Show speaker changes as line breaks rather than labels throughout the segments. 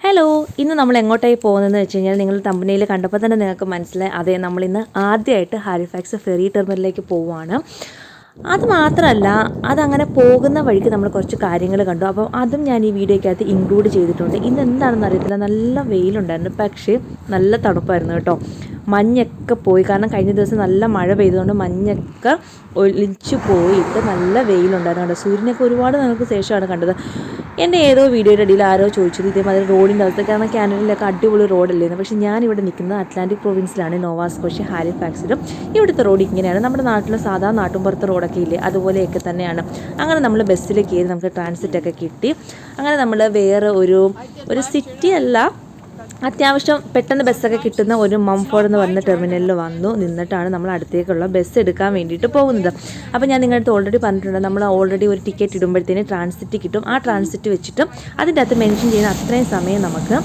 Hello ഇന്ന് നമ്മൾ എങ്ങോട്ടായി പോകുന്നതെന്ന് വെച്ച് കഴിഞ്ഞാൽ നിങ്ങൾ തമ്പനിയിൽ കണ്ടപ്പോൾ തന്നെ നിങ്ങൾക്ക് മനസ്സിലായി. അതെ നമ്മളിന്ന് ആദ്യമായിട്ട് ഹാരിഫാക്സ് ഫെറി ടെർമിനലിലേക്ക് പോവുകയാണ്. അത് മാത്രമല്ല അതങ്ങനെ പോകുന്ന വഴിക്ക് നമ്മൾ കുറച്ച് കാര്യങ്ങൾ കണ്ടു. അപ്പം അതും ഞാൻ ഈ വീഡിയോയ്ക്കകത്ത് ഇൻക്ലൂഡ് ചെയ്തിട്ടുണ്ട്. ഇന്ന് എന്താണെന്ന് അറിയത്തില്ല. നല്ല വെയിലുണ്ടായിരുന്നു. പക്ഷേ നല്ല തണുപ്പായിരുന്നു കേട്ടോ. മഞ്ഞൊക്കെ പോയി. കാരണം കഴിഞ്ഞ ദിവസം നല്ല മഴ പെയ്തുകൊണ്ട് മഞ്ഞൊക്കെ ഒലിച്ചു പോയിട്ട് നല്ല വെയിലുണ്ടായിരുന്നു കേട്ടോ. സൂര്യനൊക്കെ ഒരുപാട് നമുക്ക് ശേഷമാണ് കണ്ടത്. എന്റെ ഏതോ വീഡിയോയുടെ ഇടയിൽ ആരോ ചോദിച്ചത് ഇതേമാതിരി റോഡിന്റെ അവസ്ഥ. കാരണം കാനഡയിലൊക്കെ അടിപൊളി റോഡല്ലായിരുന്നു പക്ഷേ ഞാനിവിടെ നിൽക്കുന്നത് അറ്റ്ലാന്റിക് പ്രൊവിൻസിലാണ് നോവാസ്കോഷ്യ ഹാലിഫാക്സിലും. ഇവിടുത്തെ റോഡ് ഇങ്ങനെയാണ്. നമ്മുടെ നാട്ടിലെ സാധാ നാട്ടുമ്പുറത്ത് റോഡൊക്കെ ഇല്ലേ? അതുപോലെയൊക്കെ തന്നെയാണ്. അങ്ങനെ നമ്മൾ ബസ്സിൽ കയറി നമുക്ക് ട്രാൻസിറ്റൊക്കെ കിട്ടി. അങ്ങനെ നമ്മൾ വേറെ ഒരു ഒരു സിറ്റി അല്ല അത്യാവശ്യം പെട്ടെന്ന് ബസ്സൊക്കെ കിട്ടുന്ന ഒരു മംഫോർഡ് എന്ന് പറഞ്ഞ ടെർമിനലിൽ വന്നു. നിന്നിട്ടാണ് നമ്മൾ അടുത്തേക്കുള്ള ബസ് എടുക്കാൻ വേണ്ടിയിട്ട് പോകുന്നത്. അപ്പോൾ ഞാൻ നിങ്ങളുടെ അടുത്ത് ഓൾറെഡി പറഞ്ഞിട്ടുണ്ട്. നമ്മൾ ഓൾറെഡി ഒരു ടിക്കറ്റ് ഇടുമ്പോഴത്തേന് ട്രാൻസിറ്റ് കിട്ടും. ആ ട്രാൻസിറ്റ് വെച്ചിട്ട് അതിന്റെ അകത്ത് മെൻഷൻ ചെയ്യുന്ന അത്രയും സമയം നമുക്ക്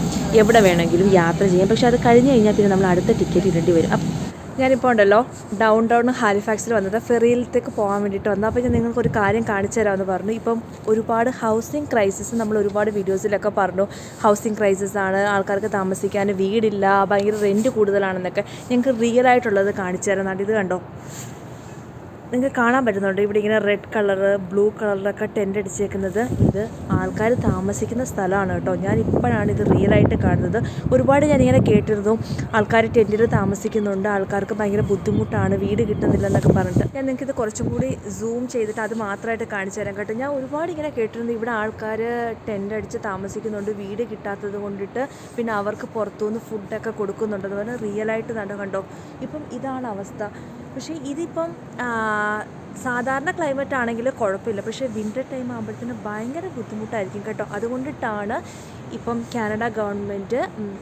എവിടെ വേണമെങ്കിലും യാത്ര ചെയ്യാം. പക്ഷേ അത് കഴിഞ്ഞ് കഴിഞ്ഞാൽ പിന്നെ നമ്മൾ അടുത്ത ടിക്കറ്റ് ഇടേണ്ടി വരും. ഞാനിപ്പോൾ ഉണ്ടല്ലോ ഡൗൺ ടൗൺ ഹാലിഫാക്സിൽ വന്നത്. ഫെറിയിലത്തേക്ക് പോകാൻ വേണ്ടിയിട്ട് വന്നു. അപ്പോൾ ഞാൻ നിങ്ങൾക്കൊരു കാര്യം കാണിച്ചു തരാമെന്ന് പറഞ്ഞു. ഇപ്പം ഒരുപാട് ഹൗസിംഗ് ക്രൈസിസ് നമ്മൾ ഒരുപാട് വീഡിയോസിലൊക്കെ പറഞ്ഞു. ഹൗസിംഗ് ക്രൈസിസ് ആണ് ആൾക്കാർക്ക് താമസിക്കാൻ വീടില്ല ഭയങ്കര റെന്റ് കൂടുതലാണെന്നൊക്കെ. ഞങ്ങൾക്ക് റിയൽ ആയിട്ടുള്ളത് കാണിച്ചു തരാം ഇത് കണ്ടോ? നിങ്ങൾക്ക് കാണാൻ പറ്റുന്നുണ്ട്. ഇവിടെ ഇങ്ങനെ റെഡ് കളറ് ബ്ലൂ കളറിലൊക്കെ ടെന്റ് അടിച്ചേക്കുന്നത്. ഇത് ആൾക്കാർ താമസിക്കുന്ന സ്ഥലമാണ് കേട്ടോ. ഞാൻ ഇപ്പോഴാണ് ഇത് റിയൽ ആയിട്ട് കാണുന്നത്. ഒരുപാട് ഞാനിങ്ങനെ കേട്ടിരുന്നു. ആൾക്കാർ ടെന്റിൽ താമസിക്കുന്നുണ്ട്. ആൾക്കാർക്ക് ഭയങ്കര ബുദ്ധിമുട്ടാണ്. വീട് കിട്ടുന്നില്ല എന്നൊക്കെ പറഞ്ഞിട്ട്. ഞാൻ നിങ്ങൾക്ക് ഇത് കുറച്ചും കൂടി സൂം ചെയ്തിട്ട് അത് മാത്രമായിട്ട് കാണിച്ചു തരാം കേട്ടോ. ഞാൻ ഒരുപാട് ഇങ്ങനെ കേട്ടിരുന്നു. ഇവിടെ ആൾക്കാർ ടെന്റ് അടിച്ച് താമസിക്കുന്നുണ്ട്. വീട് കിട്ടാത്തത് കൊണ്ടിട്ട് പിന്നെ അവർക്ക് പുറത്തുനിന്ന് ഫുഡൊക്കെ കൊടുക്കുന്നുണ്ട്. അതുപോലെ റിയൽ ആയിട്ട് കണ്ടോ? ഇപ്പം ഇതാണ് അവസ്ഥ. പക്ഷേ ഇതിപ്പം സാധാരണ ക്ലൈമറ്റ് ആണെങ്കിൽ കുഴപ്പമില്ല. പക്ഷേ വിന്റർ ടൈം ആകുമ്പോഴത്തേന് ഭയങ്കര ബുദ്ധിമുട്ടായിരിക്കും കേട്ടോ. അതുകൊണ്ടിട്ടാണ് ഇപ്പം കാനഡ ഗവൺമെന്റ്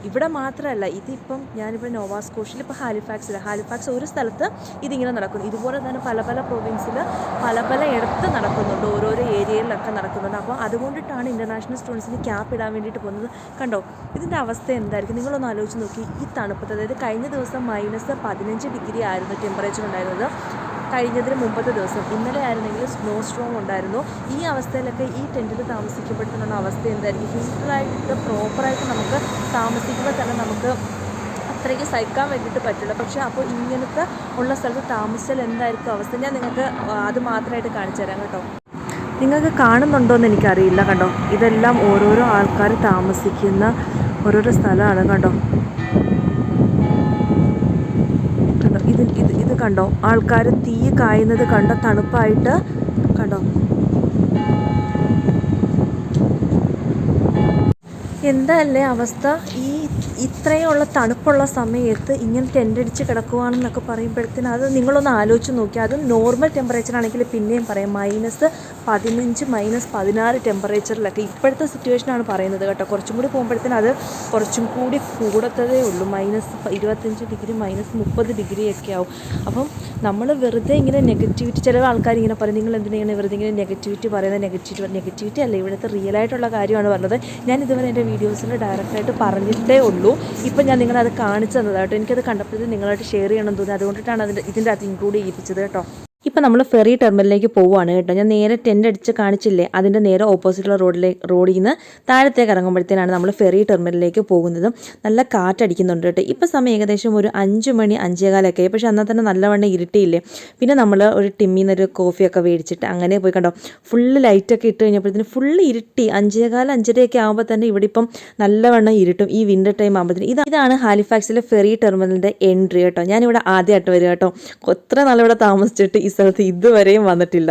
ഇവിടെ മാത്രമല്ല ഇതിപ്പം ഞാനിപ്പോൾ നോവാസ്കോഷിൽ ഇപ്പോൾ ഹാലിഫാക്സിൽ ഹാലിഫാക്സ് ഒരു സ്ഥലത്ത് ഇതിങ്ങനെ നടക്കുന്നു. ഇതുപോലെ തന്നെ പല പല പ്രൊവിൻസിൽ പല പല ഇടത്ത് നടക്കുന്നുണ്ട് ഓരോരോ ഏരിയയിലൊക്കെ നടക്കുന്നുണ്ട്. അപ്പോൾ അതുകൊണ്ടിട്ടാണ് ഇന്റർനാഷണൽ സ്റ്റുഡൻസിന് ക്യാപ്പ് ഇടാൻ വേണ്ടിയിട്ട് പോകുന്നത്. കണ്ടോ? ഇതിന്റെ അവസ്ഥ എന്തായിരിക്കും? നിങ്ങളൊന്ന് ആലോചിച്ച് നോക്കി. ഈ തണുപ്പത്ത് അതായത് കഴിഞ്ഞ ദിവസം മൈനസ് പതിനഞ്ച് ഡിഗ്രി ആയിരുന്നു ടെമ്പറേച്ചർ ഉണ്ടായിരുന്നത്. കഴിഞ്ഞതിന് മുമ്പത്തെ ദിവസം ഇന്നലെ ആയിരുന്നെങ്കിൽ സ്നോ സ്ട്രോങ് ഉണ്ടായിരുന്നു. ഈ അവസ്ഥയിലൊക്കെ ഈ ടെന്റിൽ താമസിക്കുമ്പോഴത്തേനുള്ള അവസ്ഥ എന്തായിരിക്കും? ഹീറ്ററായിട്ട് പ്രോപ്പറായിട്ട് നമുക്ക് താമസിക്കുമ്പോൾ തന്നെ നമുക്ക് അത്രയ്ക്ക് സഹിക്കാൻ വേണ്ടിയിട്ട് പറ്റില്ല. പക്ഷേ അപ്പോൾ ഇങ്ങനത്തെ ഉള്ള സ്ഥലത്ത് താമസിച്ചാൽ എന്തായിരിക്കും അവസ്ഥ? ഞാൻ നിങ്ങൾക്ക് അത് മാത്രമായിട്ട് കാണിച്ചു തരാം കേട്ടോ. നിങ്ങൾക്ക് കാണുന്നുണ്ടോ എന്ന് എനിക്കറിയില്ല കണ്ടോ? ഇതെല്ലാം ഓരോരോ ആൾക്കാർ താമസിക്കുന്ന ഓരോരോ സ്ഥലമാണ് കണ്ടോ? കണ്ടോ? ഇത് ഇത് ഇത് കണ്ടോ? ആൾക്കാർ തീ കായുന്നത് കണ്ടോ തണുപ്പായിട്ട് കണ്ടോ? എന്താ അല്ലേ അവസ്ഥ? ഈ ഇത്രയുള്ള തണുപ്പുള്ള സമയത്ത് ഇങ്ങനെ ടെന്റടിച്ച് കിടക്കുവാണെന്നൊക്കെ പറയുമ്പോഴത്തേന് അത് നിങ്ങളൊന്ന് ആലോചിച്ച് നോക്കി. അത് നോർമൽ ടെമ്പറേച്ചർ ആണെങ്കിൽ പിന്നെയും പറയാം. മൈനസ് പതിനഞ്ച് മൈനസ് പതിനാറ് ടെമ്പറേച്ചറിലൊക്കെ ഇപ്പോഴത്തെ സിറ്റുവേഷനാണ് പറയുന്നത് കേട്ടോ. കുറച്ചും കൂടി പോകുമ്പോഴത്തേന് അത് കുറച്ചും കൂടി കൂടത്തതേ ഉള്ളൂ. മൈനസ് ഇരുപത്തഞ്ച് ഡിഗ്രി മൈനസ് മുപ്പത് ഡിഗ്രി ഒക്കെ ആവും. അപ്പം നമ്മൾ വെറുതെ ഇങ്ങനെ നെഗറ്റിവിറ്റി ചില ആൾക്കാർ ഇങ്ങനെ പറയും നിങ്ങൾ എന്തിനാണ് വെറുതെ ഇങ്ങനെ നെഗറ്റിവിറ്റി പറയുന്നത്? നെഗറ്റിവിറ്റി നെഗറ്റിവിറ്റി അല്ല. ഇവിടുത്തെ റിയൽ ആയിട്ടുള്ള കാര്യമാണ് പറഞ്ഞത്. ഞാൻ ഇതുവരെ എന്റെ വീഡിയോസിൽ ഡയറക്റ്റായിട്ട് പറഞ്ഞിട്ടേ ഉള്ളൂ. ഇപ്പം ഞാൻ നിങ്ങളത് കാണിച്ചു തന്നതാട്ടോ എനിക്കത് കണ്ടപ്പോഴത്തേക്കും നിങ്ങളായിട്ട് ഷെയർ ചെയ്യണം തോന്നി. അതുകൊണ്ടിട്ടാണ് അതിന്റെ ഇതിന്റെ അകത്ത് ഇൻക്ലൂഡ് ചെയ്യിപ്പിച്ചത് കേട്ടോ. ഇപ്പം നമ്മൾ ഫെറി ടെർമിനലിലേക്ക് പോവുകയാണ് കേട്ടോ. ഞാൻ നേരെ ടെന്റ് അടിച്ച് കാണിച്ചില്ലേ? അതിന്റെ നേരെ ഓപ്പോസിറ്റുള്ള റോഡിലേക്ക് റോഡിൽ നിന്ന് താഴത്തേക്ക് ഇറങ്ങുമ്പോഴത്തേനാണ് നമ്മൾ ഫെറി ടെർമിനലിലേക്ക് പോകുന്നത്. നല്ല കാറ്റടിക്കുന്നുണ്ട് കേട്ടോ. ഇപ്പം സമയം ഏകദേശം ഒരു അഞ്ച് മണി അഞ്ചേകാലൊക്കെ പക്ഷേ അന്നാൽ തന്നെ നല്ലവണ്ണം ഇരുട്ടിയില്ലേ? പിന്നെ നമ്മൾ ഒരു ടിമ്മിൽ നിന്നൊരു കോഫിയൊക്കെ മേടിച്ചിട്ട് അങ്ങനെ പോയി കണ്ടോ? ഫുള്ള് ലൈറ്റൊക്കെ ഇട്ട് കഴിഞ്ഞപ്പോഴത്തേന് ഫുള്ള് ഇരുട്ടി. അഞ്ചേകാല അഞ്ചരയൊക്കെ ആകുമ്പോൾ തന്നെ ഇവിടെ ഇപ്പം നല്ലവണ്ണം ഇരുട്ടും. ഈ വിന്റർ ടൈം ആകുമ്പോഴത്തേന് ഇത് ഇതാണ് ഹാലിഫാക്സിലെ ഫെറി ടെർമിനലിന്റെ എൻട്രി കേട്ടോ. ഞാനിവിടെ ആദ്യമായിട്ട് വരിക കേട്ടോ. എത്ര നാളിവിടെ താമസിച്ചിട്ട് സ്ഥലത്ത് ഇതുവരെയും വന്നിട്ടില്ല.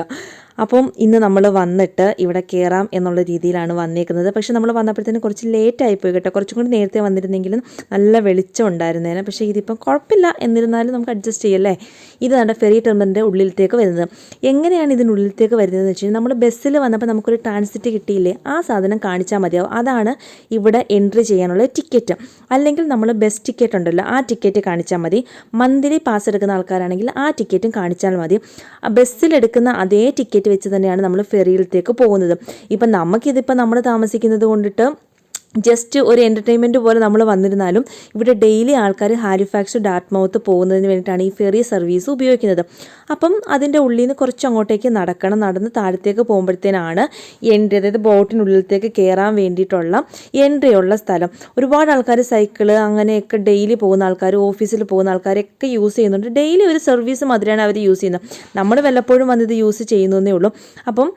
അപ്പം ഇന്ന് നമ്മൾ വന്നിട്ട് ഇവിടെ കയറാം എന്നുള്ള രീതിയിലാണ് വന്നേക്കുന്നത്. പക്ഷേ നമ്മൾ വന്നപ്പോഴത്തേന് കുറച്ച് ലേറ്റ് ആയിപ്പോയി കേട്ടോ. കുറച്ചും കൂടി നേരത്തെ വന്നിരുന്നെങ്കിലും നല്ല വെളിച്ചം ഉണ്ടായിരുന്നേനെ. പക്ഷേ ഇതിപ്പം കുഴപ്പമില്ല. എന്നിരുന്നാലും നമുക്ക് അഡ്ജസ്റ്റ് ചെയ്യല്ലേ ഇത് നമ്മുടെ ഫെറി ടെർമിനലിന്റെ ഉള്ളിലത്തേക്ക് വരുന്നത്. എങ്ങനെയാണ് ഇതിനുള്ളിലത്തേക്ക് വരുന്നതെന്ന് വെച്ച് കഴിഞ്ഞാൽ നമ്മൾ ബസ്സിൽ വന്നപ്പോൾ നമുക്കൊരു ട്രാൻസിറ്റ് കിട്ടിയില്ലേ? ആ സാധനം കാണിച്ചാൽ മതിയാവും. അതാണ് ഇവിടെ എൻട്രി ചെയ്യാനുള്ള ടിക്കറ്റ് അല്ലെങ്കിൽ നമ്മൾ ബസ് ടിക്കറ്റ് ഉണ്ടല്ലോ ആ ടിക്കറ്റ് കാണിച്ചാൽ മതി. മന്ത്ലി പാസ് എടുക്കുന്ന ആൾക്കാരാണെങ്കിൽ ആ ടിക്കറ്റും കാണിച്ചാൽ മതി. ബസ്സിലെടുക്കുന്ന അതേ ടിക്കറ്റ് വെച്ച് തന്നെയാണ് നമ്മൾ ഫെറിയിലത്തേക്ക് പോകുന്നത്. ഇപ്പം നമുക്കിതിപ്പോൾ നമ്മൾ താമസിക്കുന്നത് കൊണ്ടിട്ട് ജസ്റ്റ് ഒരു എന്റർടൈൻമെന്റ് പോലെ നമ്മൾ വന്നിരുന്നാലും ഇവിടെ ഡെയിലി ആൾക്കാർ ഹാലിഫാക്സ് ഡാർട്ട്മൗത്ത് പോകുന്നതിന് വേണ്ടിയിട്ടാണ് ഈ ഫെറി സർവീസ് ഉപയോഗിക്കുന്നത്. അപ്പം അതിന്റെ ഉള്ളിൽ നിന്ന് കുറച്ച് അങ്ങോട്ടേക്ക് നടക്കണം. നടന്ന് താഴത്തേക്ക് പോകുമ്പോഴത്തേനാണ് എൻട്രി അതായത് ബോട്ടിനുള്ളിലത്തേക്ക് കയറാൻ വേണ്ടിയിട്ടുള്ള എൻട്രി ഉള്ള സ്ഥലം. ഒരുപാട് ആൾക്കാർ സൈക്കിൾ അങ്ങനെയൊക്കെ ഡെയിലി പോകുന്ന ആൾക്കാർ ഓഫീസിൽ പോകുന്ന ആൾക്കാരൊക്കെ യൂസ് ചെയ്യുന്നുണ്ട്. ഡെയിലി ഒരു സർവീസ് മാതിരിയാണ് അവർ യൂസ് ചെയ്യുന്നത്. നമ്മൾ വല്ലപ്പോഴും വന്നത് യൂസ് ചെയ്യുന്നതേ ഉള്ളൂ. അപ്പം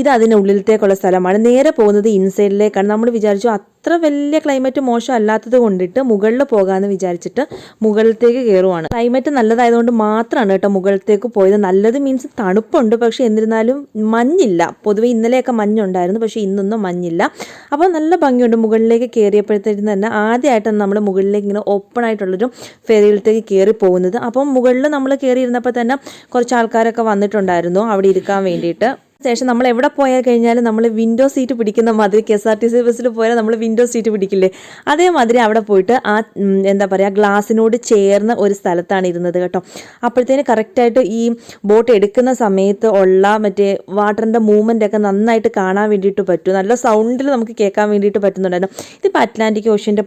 ഇത് അതിനുള്ളിലത്തേക്കുള്ള സ്ഥലമാണ്. നേരെ പോകുന്നത് ഇൻസൈഡിലേക്കാണ്. നമ്മൾ വിചാരിച്ചു അത്ര വലിയ ക്ലൈമറ്റ് മോശം അല്ലാത്തത് കൊണ്ടിട്ട് മുകളിൽ പോകാമെന്ന് വിചാരിച്ചിട്ട് മുകളിലത്തേക്ക് കയറുവാണ്. ക്ലൈമറ്റ് നല്ലതായതുകൊണ്ട് മാത്രമാണ് കേട്ടോ മുകളിലത്തേക്ക് പോയത്. നല്ലത് മീൻസ് തണുപ്പുണ്ട്. പക്ഷേ എന്നിരുന്നാലും മഞ്ഞില്ല. പൊതുവെ ഇന്നലെയൊക്കെ മഞ്ഞുണ്ടായിരുന്നു. പക്ഷേ ഇന്നൊന്നും മഞ്ഞില്ല. അപ്പോൾ നല്ല ഭംഗിയുണ്ട് മുകളിലേക്ക് കയറിയപ്പോഴത്തേക്കും തന്നെ ആദ്യമായിട്ടാണ് നമ്മൾ മുകളിലേക്ക് ഇങ്ങനെ ഓപ്പൺ ആയിട്ടുള്ളൊരു ഫെറിയിലത്തേക്ക് കയറി പോകുന്നത്. അപ്പം മുകളിൽ നമ്മൾ കയറിയിരുന്നപ്പോൾ തന്നെ കുറച്ച് ആൾക്കാരൊക്കെ വന്നിട്ടുണ്ടായിരുന്നു അവിടെ ഇരിക്കാൻ വേണ്ടിയിട്ട്. ശേഷം നമ്മൾ എവിടെ പോയാൽ കഴിഞ്ഞാലും നമ്മൾ വിൻഡോ സീറ്റ് പിടിക്കുന്ന മാതിരി K S R T C ബസ്സിൽ പോയാൽ നമ്മൾ വിൻഡോ സീറ്റ് പിടിക്കില്ലേ? അതേമാതിരി അവിടെ പോയിട്ട് ആ എന്താ പറയുക ഗ്ലാസിനോട് ചേർന്ന ഒരു സ്ഥലത്താണ് ഇരുന്നത് കേട്ടോ. അപ്പോഴത്തേന് കറക്റ്റായിട്ട് ഈ ബോട്ട് എടുക്കുന്ന സമയത്ത് ഉള്ള മറ്റേ വാട്ടറിന്റെ മൂവ്മെന്റ് ഒക്കെ നന്നായിട്ട് കാണാൻ വേണ്ടിയിട്ട് പറ്റും. നല്ല സൗണ്ടിൽ നമുക്ക് കേൾക്കാൻ വേണ്ടിയിട്ട് പറ്റുന്നുണ്ടായിരുന്നു. ഇതിപ്പോൾ അറ്റ്ലാന്റിക് ഓഷ്യന്റെ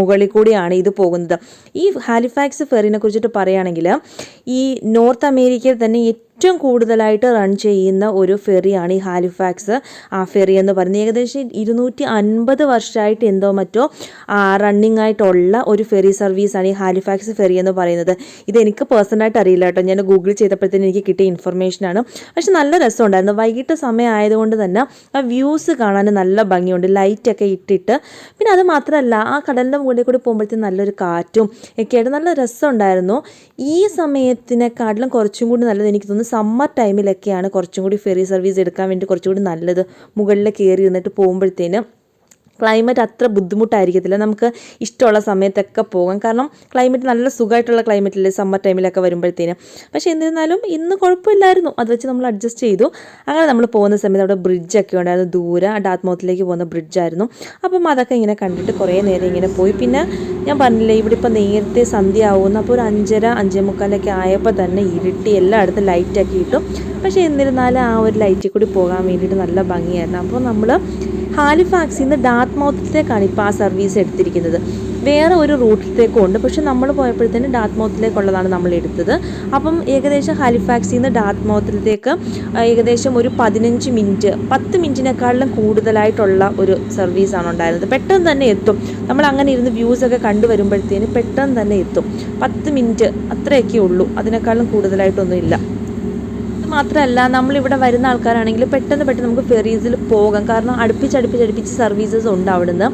മുകളിൽ കൂടിയാണ് ഇത് പോകുന്നത്. ഈ ഹാലിഫാക്സ് ഫെറിനെ കുറിച്ചിട്ട് പറയുകയാണെങ്കിൽ ഈ നോർത്ത് അമേരിക്കയിൽ തന്നെ ഏറ്റവും കൂടുതലായിട്ട് റൺ ചെയ്യുന്ന ഒരു ഫെറിയാണ് ഈ ഹാലിഫാക്സ് ആ ഫെറി എന്ന് പറയുന്നത് ഏകദേശം ഇരുന്നൂറ്റി അൻപത് വർഷമായിട്ട് എന്തോ മറ്റോ റണ്ണിങ് ആയിട്ടുള്ള ഒരു ഫെറി സർവീസാണ് ഈ ഹാലിഫാക്സ് ഫെറി എന്ന് പറയുന്നത്. ഇത് എനിക്ക് പേഴ്സണലായിട്ട് അറിയില്ല കേട്ടോ. ഞാൻ ഗൂഗിൾ ചെയ്തപ്പോഴത്തേന് എനിക്ക് കിട്ടിയ ഇൻഫർമേഷനാണ് പക്ഷെ നല്ല രസമുണ്ടായിരുന്നു. വൈകിട്ട് സമയം ആയതുകൊണ്ട് തന്നെ ആ വ്യൂസ് കാണാൻ നല്ല ഭംഗിയുണ്ട്. ലൈറ്റൊക്കെ ഇട്ടിട്ട്. പിന്നെ അത് മാത്രമല്ല ആ കടലിന്റെ മുകളിൽ കൂടി പോകുമ്പോഴത്തേക്കും നല്ലൊരു കാറ്റും ഒക്കെയായിട്ട് നല്ല രസമുണ്ടായിരുന്നു. ഈ സമയത്തിനെക്കാട്ടിലും കുറച്ചും കൂടി നല്ലത് എനിക്ക് തോന്നുന്നു സമ്മർ ടൈമിലൊക്കെയാണ് കുറച്ചും കൂടി ഫെറി സർവീസ് എടുക്കാൻ വേണ്ടി കുറച്ചും കൂടി നല്ലത്. മുകളിൽ കയറി ഇരുന്നിട്ട് പോകുമ്പോഴത്തേനും ക്ലൈമറ്റ് അത്ര ബുദ്ധിമുട്ടായിരിക്കത്തില്ല. നമുക്ക് ഇഷ്ടമുള്ള സമയത്തൊക്കെ പോകാം. കാരണം ക്ലൈമറ്റ് നല്ല സുഖമായിട്ടുള്ള ക്ലൈമറ്റില്ലേ സമ്മർ ടൈമിലൊക്കെ വരുമ്പോഴത്തേനും. പക്ഷേ എന്നിരുന്നാലും ഇന്ന് കുഴപ്പമില്ലായിരുന്നു. അത് വെച്ച് നമ്മൾ അഡ്ജസ്റ്റ് ചെയ്തു. അങ്ങനെ നമ്മൾ പോകുന്ന സമയത്ത് അവിടെ ബ്രിഡ്ജൊക്കെ ഉണ്ടായിരുന്നു ദൂരെ ഡാത്മോത്തിലേക്ക് പോകുന്ന ബ്രിഡ്ജായിരുന്നു അപ്പം അതൊക്കെ ഇങ്ങനെ കണ്ടിട്ട് കുറേ നേരം ഇങ്ങനെ പോയി. പിന്നെ ഞാൻ പറഞ്ഞില്ലേ ഇവിടെ ഇപ്പോൾ നേരത്തെ സന്ധ്യ ആവുന്നു അപ്പോൾ ഒരു അഞ്ചര അഞ്ചേ മുക്കാലൊക്കെ ആയപ്പോൾ തന്നെ ഇരുട്ടി എല്ലായിടത്തും ലൈറ്റൊക്കെ ഇട്ടു. പക്ഷേ എന്നിരുന്നാലും ആ ഒരു ലൈറ്റിൽ കൂടി പോകാൻ വേണ്ടിയിട്ട് നല്ല ഭംഗിയായിരുന്നു. അപ്പോൾ നമ്മൾ ഹാലിഫാക്സിൽ നിന്ന് ഡാർട്ട് മൗത്തിലേക്കാണ് ഇപ്പോൾ ആ സർവീസ് എടുത്തിരിക്കുന്നത്. വേറെ ഒരു റൂട്ടിലേക്കും ഉണ്ട് പക്ഷെ നമ്മൾ പോയപ്പോഴത്തേന് ഡാർട്ട് മൗത്തിലേക്കുള്ളതാണ് നമ്മൾ എടുത്തത്. അപ്പം ഏകദേശം ഹാലിഫാക്സിൽ നിന്ന് ഡാർട്ട് മൗത്തിലേക്ക് ഏകദേശം ഒരു പതിനഞ്ച് മിനിറ്റ് പത്ത് മിനിറ്റിനേക്കാളും കൂടുതലായിട്ടുള്ള ഒരു സർവീസാണ് ഉണ്ടായിരുന്നത്. പെട്ടെന്ന് തന്നെ എത്തും. നമ്മൾ അങ്ങനെ ഇരുന്ന് വ്യൂസൊക്കെ കണ്ടു വരുമ്പോഴത്തേന് പെട്ടെന്ന് തന്നെ എത്തും. പത്ത് മിനിറ്റ് അത്രയൊക്കെ ഉള്ളൂ. അതിനേക്കാളും കൂടുതലായിട്ടൊന്നും ഇല്ല മാത്രമല്ല നമ്മളിവിടെ വരുന്ന ആൾക്കാരാണെങ്കിൽ പെട്ടെന്ന് പെട്ടെന്ന് നമുക്ക് ഫെറീസിൽ പോകാം. കാരണം അടുപ്പിച്ച് അടുപ്പിച്ച് അടുപ്പിച്ച് സർവീസസ് ഉണ്ട് അവിടുന്ന്.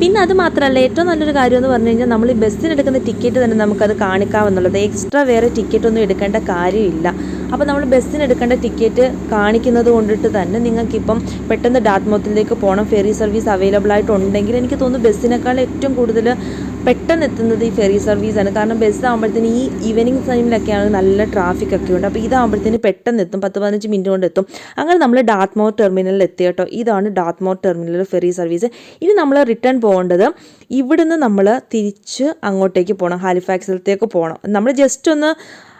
പിന്നെ അത് മാത്രമല്ല ഏറ്റവും നല്ലൊരു കാര്യം എന്ന് പറഞ്ഞു കഴിഞ്ഞാൽ നമ്മൾ ഈ ബസ്സിനെടുക്കുന്ന ടിക്കറ്റ് തന്നെ നമുക്കത് കാണിക്കാമെന്നുള്ളത്. എക്സ്ട്രാ വേറെ ടിക്കറ്റ് ഒന്നും എടുക്കേണ്ട കാര്യമില്ല. അപ്പോൾ നമ്മൾ ബസ്സിന് എടുക്കേണ്ട ടിക്കറ്റ് കാണിക്കുന്നത് കൊണ്ടിട്ട് തന്നെ നിങ്ങൾക്കിപ്പം പെട്ടെന്ന് ഡാത്മോത്തിലേക്ക് പോകണം. ഫെറി സർവീസ് അവൈലബിൾ ആയിട്ടുണ്ടെങ്കിൽ എനിക്ക് തോന്നുന്നു ബസ്സിനേക്കാൾ ഏറ്റവും കൂടുതൽ പെട്ടെന്ന് എത്തുന്നത് ഈ ഫെറി സർവീസാണ് കാരണം ബസ് ആകുമ്പോഴത്തേന് ഈ ഈവനിങ് ടൈമിലൊക്കെയാണ് നല്ല ട്രാഫിക് ഒക്കെ ഉണ്ട്. അപ്പോൾ ഇതാകുമ്പോഴത്തേന് പെട്ടെന്ന് എത്തും പത്ത് പതിനഞ്ച് മിനിറ്റ് കൊണ്ട് എത്തും. അങ്ങനെ നമ്മൾ ഡാത്മോ ടെർമിനലിൽ എത്തി കേട്ടോ. ഇതാണ് ഡാത്മോ ടെർമിനൽ ഫെറി സർവീസ് ഇനി നമ്മൾ റിട്ടേൺ പോകേണ്ടത് ഇവിടുന്ന് നമ്മൾ തിരിച്ച് അങ്ങോട്ടേക്ക് പോകണം ഹാലിഫാക്സിലത്തേക്ക് പോകണം നമ്മൾ ജസ്റ്റ് ഒന്ന്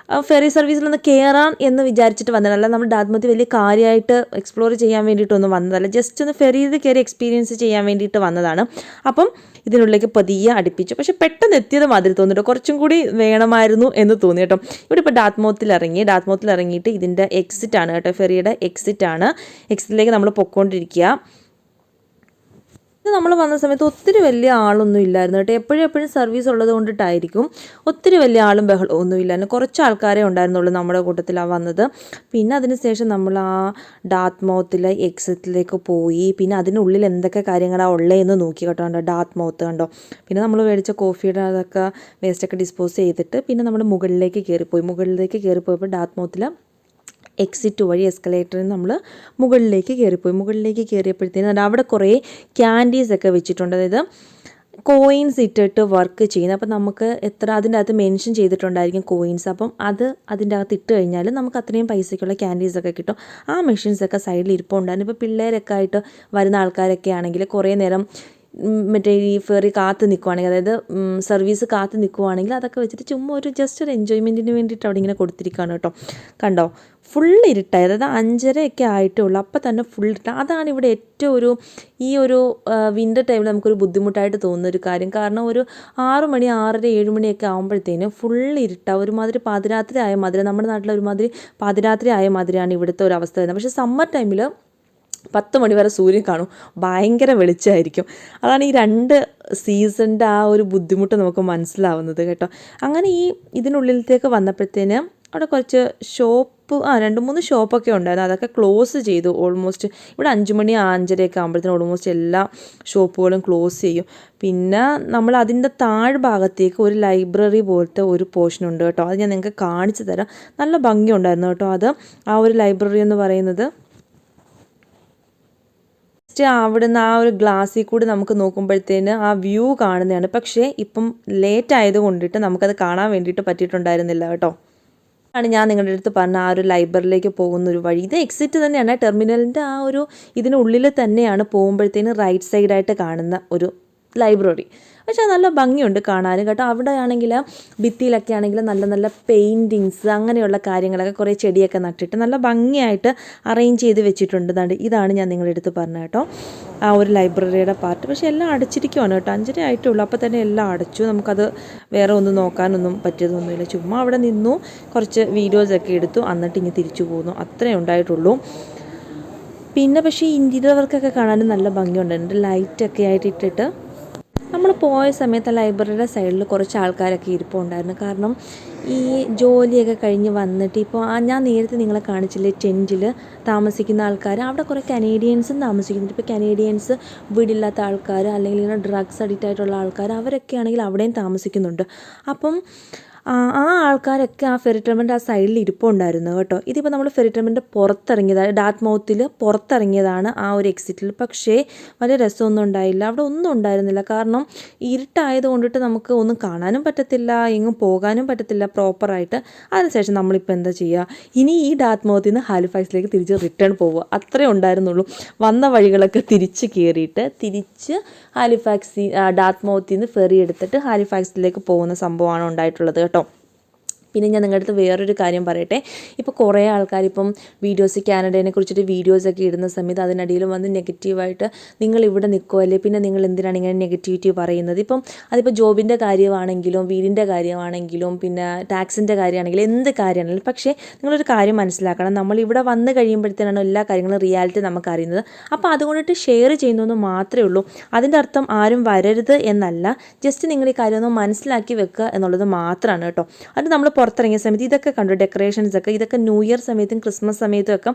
ഫെറി സർവീസിലൊന്ന് കയറാം എന്ന് വിചാരിച്ചിട്ട് വന്നതല്ല നമ്മൾ ഡാത്മതി വലിയ കാര്യമായിട്ട് എക്സ്പ്ലോർ ചെയ്യാൻ വേണ്ടിയിട്ടൊന്നും വന്നതല്ല. ജസ്റ്റ് ഒന്ന് ഫെറിയിൽ കയറി എക്സ്പീരിയൻസ് ചെയ്യാൻ വേണ്ടിയിട്ട് വന്നതാണ്. അപ്പം ഇതിനുള്ളിലേക്ക് പതിയെ അടുപ്പിച്ചു. പക്ഷെ പെട്ടെന്ന് എത്തിയത് മാതിരി തോന്നിട്ടോ കുറച്ചും കൂടി വേണമായിരുന്നു എന്ന് തോന്നി കേട്ടോ. ഇവിടെ ഇപ്പോൾ ഡാത്മോത്തിൽ ഇറങ്ങി ഡാത്മോത്തിൽ ഇറങ്ങിയിട്ട് ഇതിന്റെ എക്സിറ്റ് ആണ് കേട്ടോ. ഫെറിയുടെ എക്സിറ്റ് ആണ്. എക്സിറ്റിലേക്ക് നമ്മൾ പൊക്കോണ്ടിരിക്കുക. ഇത് നമ്മൾ വന്ന സമയത്ത് ഒത്തിരി വലിയ ആളൊന്നും ഇല്ലായിരുന്നു കേട്ടോ. എപ്പോഴും എപ്പോഴും സർവീസ് ഉള്ളത് കൊണ്ടിട്ടായിരിക്കും. ഒത്തിരി വലിയ ആളും ബഹളവും ഒന്നും ഇല്ലായിരുന്നു. കുറച്ച് ആൾക്കാരെ ഉണ്ടായിരുന്നുള്ളൂ നമ്മുടെ കൂട്ടത്തിലാണ് വന്നത്. പിന്നെ അതിനുശേഷം നമ്മൾ ആ ഡാത്മൗത്തിലെ എക്സിറ്റിലേക്ക് പോയി. പിന്നെ അതിനുള്ളിൽ എന്തൊക്കെ കാര്യങ്ങളാണ് ഉള്ളതെന്ന് നോക്കി കേട്ടോ. കണ്ടോ? ഡാത്മൗത്ത് കണ്ടോ? പിന്നെ നമ്മൾ മേടിച്ച കോഫിയുടെ അതൊക്കെ വേസ്റ്റൊക്കെ ഡിസ്പോസ് ചെയ്തിട്ട് പിന്നെ നമ്മൾ മുകളിലേക്ക് കയറിപ്പോയി. മുകളിലേക്ക് കയറിപ്പോയപ്പോൾ ഡാത്ത് മൗത്തിൽ എക്സിറ്റ് വഴി എസ്കലേറ്ററിൽ നമ്മൾ മുകളിലേക്ക് കയറിപ്പോയി മുകളിലേക്ക് കയറിയപ്പോഴത്തേനും അവിടെ കുറേ ക്യാൻഡീസ് ഒക്കെ വെച്ചിട്ടുണ്ട്. അതായത് കോയിൻസ് ഇട്ടിട്ട് വർക്ക് ചെയ്യുന്നത് അപ്പം നമുക്ക് എത്ര അതിന്റെ അകത്ത് മെൻഷൻ ചെയ്തിട്ടുണ്ടായിരിക്കും കോയിൻസ് അപ്പം അത് അതിന്റെ അകത്ത് ഇട്ട് കഴിഞ്ഞാൽ നമുക്ക് അത്രയും പൈസയ്ക്കുള്ള ക്യാൻഡീസ് ഒക്കെ കിട്ടും. ആ മെഷീൻസൊക്കെ സൈഡിൽ ഇരിപ്പുണ്ടായിരുന്നു ഇപ്പോൾ പിള്ളേരൊക്കെ ആയിട്ട് വരുന്ന ആൾക്കാരൊക്കെ ആണെങ്കിൽ കുറേ നേരം മറ്റേ ഈ ഫെറി കാത്ത് നിൽക്കുവാണെങ്കിൽ അതായത് സർവീസ് കാത്ത് നിൽക്കുവാണെങ്കിൽ അതൊക്കെ വെച്ചിട്ട് ചുമ്മാ ഒരു ജസ്റ്റ് ഒരു എൻജോയ്മെന്റിന് വേണ്ടിയിട്ട് അവിടെ ഇങ്ങനെ കൊടുത്തിരിക്കുകയാണ് കേട്ടോ. കണ്ടോ? ഫുൾ ഇരുട്ടായി. അതായത് അഞ്ചരയൊക്കെ ആയിട്ടേ ഉള്ളൂ അപ്പോൾ തന്നെ ഫുൾ ഇരുട്ട. അതാണ് ഇവിടെ ഏറ്റവും ഒരു ഈ ഒരു വിന്റർ ടൈമിൽ നമുക്കൊരു ബുദ്ധിമുട്ടായിട്ട് തോന്നുന്ന ഒരു കാര്യം. കാരണം ഒരു ആറ് മണി ആറര ഏഴ് മണിയൊക്കെ ആകുമ്പോഴത്തേനും ഫുൾ ഇരുട്ട. ഒരുമാതിരി പാതിരാത്രി ആയ മാതിരി നമ്മുടെ നാട്ടിലെ ഒരുമാതിരി പാതിരാത്രി ആയ മാതിരിയാണ് ഇവിടുത്തെ ഒരു അവസ്ഥ വരുന്നത്. പക്ഷേ സമ്മർ ടൈമിൽ പത്ത് മണി വരെ സൂര്യൻ കാണും. ഭയങ്കര വെളിച്ചമായിരിക്കും. അതാണ് ഈ രണ്ട് സീസണിന്റെ ആ ഒരു ബുദ്ധിമുട്ട് നമുക്ക് മനസ്സിലാവുന്നത് കേട്ടോ. അങ്ങനെ ഈ ഇതിനുള്ളിലത്തേക്ക് വന്നപ്പോഴത്തേന് അവിടെ കുറച്ച് ഷോപ്പ് ആ രണ്ട് മൂന്ന് ഷോപ്പൊക്കെ ഉണ്ടായിരുന്നു. അതൊക്കെ ക്ലോസ് ചെയ്തു ഓൾമോസ്റ്റ്. ഇവിടെ അഞ്ച് മണി അഞ്ചരയൊക്കെ ആകുമ്പോഴത്തേനും ഓൾമോസ്റ്റ് എല്ലാ ഷോപ്പുകളും ക്ലോസ് ചെയ്യും. പിന്നെ നമ്മൾ അതിന്റെ താഴ്ഭാഗത്തേക്ക് ഒരു ലൈബ്രറി പോലത്തെ ഒരു പോർഷൻ ഉണ്ട് കേട്ടോ. അത് ഞാൻ നിങ്ങൾക്ക് കാണിച്ചു തരാം. നല്ല ഭംഗിയുണ്ടായിരുന്നു കേട്ടോ അത്. ആ ഒരു ലൈബ്രറി എന്ന് പറയുന്നത് ജസ്റ്റ് അവിടുന്ന് ആ ഒരു ഗ്ലാസ്സിൽ കൂടി നമുക്ക് നോക്കുമ്പോഴത്തേന് ആ വ്യൂ കാണുന്നതാണ്. പക്ഷേ ഇപ്പം ലേറ്റ് ആയത് കൊണ്ടിട്ട് നമുക്കത് കാണാൻ വേണ്ടിയിട്ട് പറ്റിയിട്ടുണ്ടായിരുന്നില്ല കേട്ടോ. ആണ് ഞാൻ നിങ്ങളുടെ അടുത്ത് പറഞ്ഞ ആ ഒരു ലൈബ്രറിയിലേക്ക് പോകുന്ന ഒരു വഴി. ഇത് എക്സിറ്റ് തന്നെയാണ്. ടെർമിനലിന്റെ ആ ഒരു ഇതിനുള്ളിൽ തന്നെയാണ് പോകുമ്പോഴത്തേന് റൈറ്റ് സൈഡായിട്ട് കാണുന്ന ഒരു ലൈബ്രറി പക്ഷേ നല്ല ഭംഗിയുണ്ട് കാണാനും കേട്ടോ അവിടെ ആണെങ്കിൽ ഭിത്തിയിലൊക്കെ ആണെങ്കിൽ നല്ല നല്ല പെയിന്റിങ്സ് അങ്ങനെയുള്ള കാര്യങ്ങളൊക്കെ കുറേ ചെടിയൊക്കെ നട്ടിട്ട് നല്ല ഭംഗിയായിട്ട് അറേഞ്ച് ചെയ്ത് വെച്ചിട്ടുണ്ട്. ഇതാണ് ഞാൻ നിങ്ങളുടെ അടുത്ത് പറഞ്ഞത് കേട്ടോ. ആ ഒരു ലൈബ്രറിയുടെ പാർട്ട് പക്ഷേ എല്ലാം അടച്ചിരിക്കുവാണ് കേട്ടോ. അഞ്ചര ആയിട്ടേ ഉള്ളൂ അപ്പോൾ തന്നെ എല്ലാം അടച്ചു. നമുക്കത് വേറെ ഒന്നും നോക്കാനൊന്നും പറ്റിയതൊന്നുമില്ല. ചുമ്മാ അവിടെ നിന്നു. കുറച്ച് വീഡിയോസൊക്കെ എടുത്തു. എന്നിട്ട് ഇങ്ങനെ തിരിച്ചു പോന്നു. അത്രേ ഉണ്ടായിട്ടുള്ളൂ. പിന്നെ പക്ഷേ ഇന്റീരിയർ വർക്കൊക്കെ കാണാനും നല്ല ഭംഗിയുണ്ട്. ലൈറ്റൊക്കെ ആയിട്ട് ഇട്ടിട്ട് പോയ സമയത്ത് ലൈബ്രറിയുടെ സൈഡിൽ കുറച്ച് ആൾക്കാരൊക്കെ ഇരിപ്പുണ്ടായിരുന്നു. കാരണം ഈ ജോലിയൊക്കെ കഴിഞ്ഞ് വന്നിട്ട് ഇപ്പോൾ ഞാൻ നേരത്തെ നിങ്ങളെ കാണിച്ചില്ലേ ടെന്റിൽ താമസിക്കുന്ന ആൾക്കാർ അവിടെ കുറേ കനേഡിയൻസും താമസിക്കുന്നുണ്ട്. ഇപ്പോൾ കനേഡിയൻസ് വീടില്ലാത്ത ആൾക്കാർ അല്ലെങ്കിൽ ഇങ്ങനെ ഡ്രഗ്സ് അഡിക്റ്റ് ആയിട്ടുള്ള ആൾക്കാർ അവരൊക്കെ ആണെങ്കിൽ അവിടെയും താമസിക്കുന്നുണ്ട്. അപ്പം ആ ആൾക്കാരൊക്കെ ആ ഫെറിറ്റർമെന്റ് ആ സൈഡിൽ ഇരിപ്പുണ്ടായിരുന്നു കേട്ടോ. ഇതിപ്പോൾ നമ്മൾ ഫെറിറ്റർമെന്റ് പുറത്തിറങ്ങിയതാണ് ഡാറ്റ് മൗത്തിൽ പുറത്തിറങ്ങിയതാണ് ആ ഒരു എക്സിറ്റിൽ. പക്ഷേ വലിയ രസമൊന്നും ഉണ്ടായില്ല. അവിടെ ഒന്നും ഉണ്ടായിരുന്നില്ല. കാരണം ഇരുട്ടായത് കൊണ്ടിട്ട് നമുക്ക് ഒന്നും കാണാനും പറ്റത്തില്ല എങ്ങും പോകാനും പറ്റത്തില്ല പ്രോപ്പറായിട്ട്. അതിനുശേഷം നമ്മളിപ്പോൾ എന്താ ചെയ്യുക ഇനി ഈ ഡാറ്റ് മൗത്തിൽ നിന്ന് ഹാലിഫാക്സിലേക്ക് തിരിച്ച് റിട്ടേൺ പോവുക. അത്രേ ഉണ്ടായിരുന്നുള്ളൂ. വന്ന വഴികളൊക്കെ തിരിച്ച് കയറിയിട്ട് തിരിച്ച് ഹാലിഫാക്സി ഡാറ്റ് മൗത്തിൽ നിന്ന് ഫെറി എടുത്തിട്ട് ഹാലിഫാക്സിലേക്ക് പോകുന്ന സംഭവമാണ് ഉണ്ടായിട്ടുള്ളത് കേട്ടോ. പിന്നെ ഞാൻ നിങ്ങളുടെ അടുത്ത് വേറൊരു കാര്യം പറയട്ടെ. ഇപ്പോൾ കുറേ ആൾക്കാർ ഇപ്പം വീഡിയോസ് കാനഡേനെ കുറിച്ചിട്ട് വീഡിയോസൊക്കെ ഇടുന്ന സമയത്ത് അതിനിടയിൽ വന്ന് നെഗറ്റീവായിട്ട് നിങ്ങൾ ഇവിടെ നിൽക്കുമല്ലേ പിന്നെ നിങ്ങൾ എന്തിനാണ് ഇങ്ങനെ നെഗറ്റിവിറ്റി പറയുന്നത്? ഇപ്പം അതിപ്പോൾ ജോബിന്റെ കാര്യമാണെങ്കിലും വീടിന്റെ കാര്യമാണെങ്കിലും പിന്നെ ടാക്സിന്റെ കാര്യമാണെങ്കിലും എന്ത് കാര്യമാണെങ്കിലും പക്ഷേ നിങ്ങളൊരു കാര്യം മനസ്സിലാക്കണം. നമ്മൾ ഇവിടെ വന്ന് കഴിയുമ്പോഴത്തേനാണ് എല്ലാ കാര്യങ്ങളും റിയാലിറ്റി നമുക്ക് അറിയുന്നത്. അപ്പോൾ അതുകൊണ്ടിട്ട് ഷെയർ ചെയ്യുന്നതെന്ന് മാത്രമേ ഉള്ളൂ. അതിന്റെ അർത്ഥം ആരും വരരുത് എന്നല്ല. ജസ്റ്റ് നിങ്ങൾ ഈ കാര്യമൊന്നും മനസ്സിലാക്കി വെക്കുക എന്നുള്ളത് മാത്രമാണ് കേട്ടോ. അത് നമ്മൾ പുറത്തിറങ്ങിയ സമയത്ത് ഇതൊക്കെ കണ്ടു ഡെക്കറേഷൻസ് ഒക്കെ ഇതൊക്കെ ന്യൂ ഇയർ സമയത്തും ക്രിസ്മസ് സമയത്തും ഒക്കെ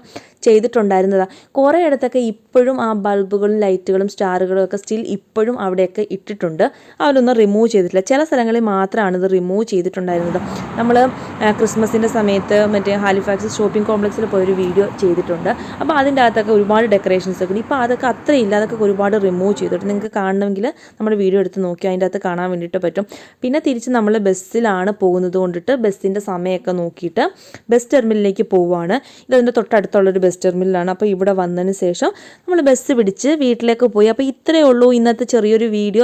ചെയ്തിട്ടുണ്ടായിരുന്നതാണ് കുറേ ഇടത്തൊക്കെ ഇപ്പോഴും ആ ബൾബുകളും ലൈറ്റുകളും സ്റ്റാറുകളും ഒക്കെ സ്റ്റിൽ ഇപ്പോഴും അവിടെയൊക്കെ ഇട്ടിട്ടുണ്ട്. അവരൊന്നും റിമൂവ് ചെയ്തിട്ടില്ല. ചില സ്ഥലങ്ങളിൽ മാത്രമാണ് ഇത് റിമൂവ് ചെയ്തിട്ടുണ്ടായിരുന്നത്. നമ്മൾ ക്രിസ്മസിന്റെ സമയത്ത് മറ്റേ ഹാലിഫാക്സ് ഷോപ്പിംഗ് കോംപ്ലക്സിൽ പോയൊരു വീഡിയോ ചെയ്തിട്ടുണ്ട്. അപ്പോൾ അതിന്റെ അകത്തൊക്കെ ഒരുപാട് ഡെക്കറേഷൻസ് ഒക്കെ ഇപ്പോൾ അതൊക്കെ അത്രയില്ല. അതൊക്കെ ഒരുപാട് റിമൂവ് ചെയ്തിട്ട് നിങ്ങൾക്ക് കാണണമെങ്കിൽ നമ്മുടെ വീഡിയോ എടുത്ത് നോക്കി അതിന്റെ അകത്ത് കാണാൻ വേണ്ടിയിട്ട് പറ്റും. പിന്നെ തിരിച്ച് നമ്മൾ ബസ്സിലാണ് പോകുന്നത് കൊണ്ടിട്ട് ബസ്സിന്റെ സമയമൊക്കെ നോക്കിയിട്ട് ബസ് ടെർമിനലിലേക്ക് പോവുകയാണ്. ഇതതിന്റെ തൊട്ടടുത്തുള്ളൊരു ബസ് ടെർമിനലാണ്. അപ്പോൾ ഇവിടെ വന്നതിന് ശേഷം നമ്മൾ ബസ് പിടിച്ച് വീട്ടിലേക്ക് പോയി. അപ്പോൾ ഇത്രയേ ഉള്ളൂ ഇന്നത്തെ ചെറിയൊരു വീഡിയോ.